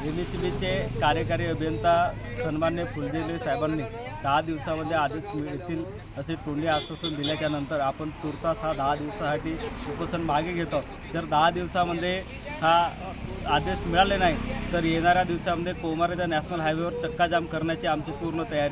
M बीचे कार्यकारी अभियंता सन्मान्य फुलदेले साहेबांनी दहा दिवसामध्ये आदेश मिळतील असे तोंडी आश्वासन दिल्याच्यानंतर आपण तुर्तास हा दहा दिवसासाठी उपोषण मागे घेतो. जर दहा दिवसामध्ये हा आदेश मिळाले नाही तर येणाऱ्या दिवसामध्ये कोमारेच्या नॅशनल हायवेवर चक्काजाम करण्याची आमची पूर्ण तयारी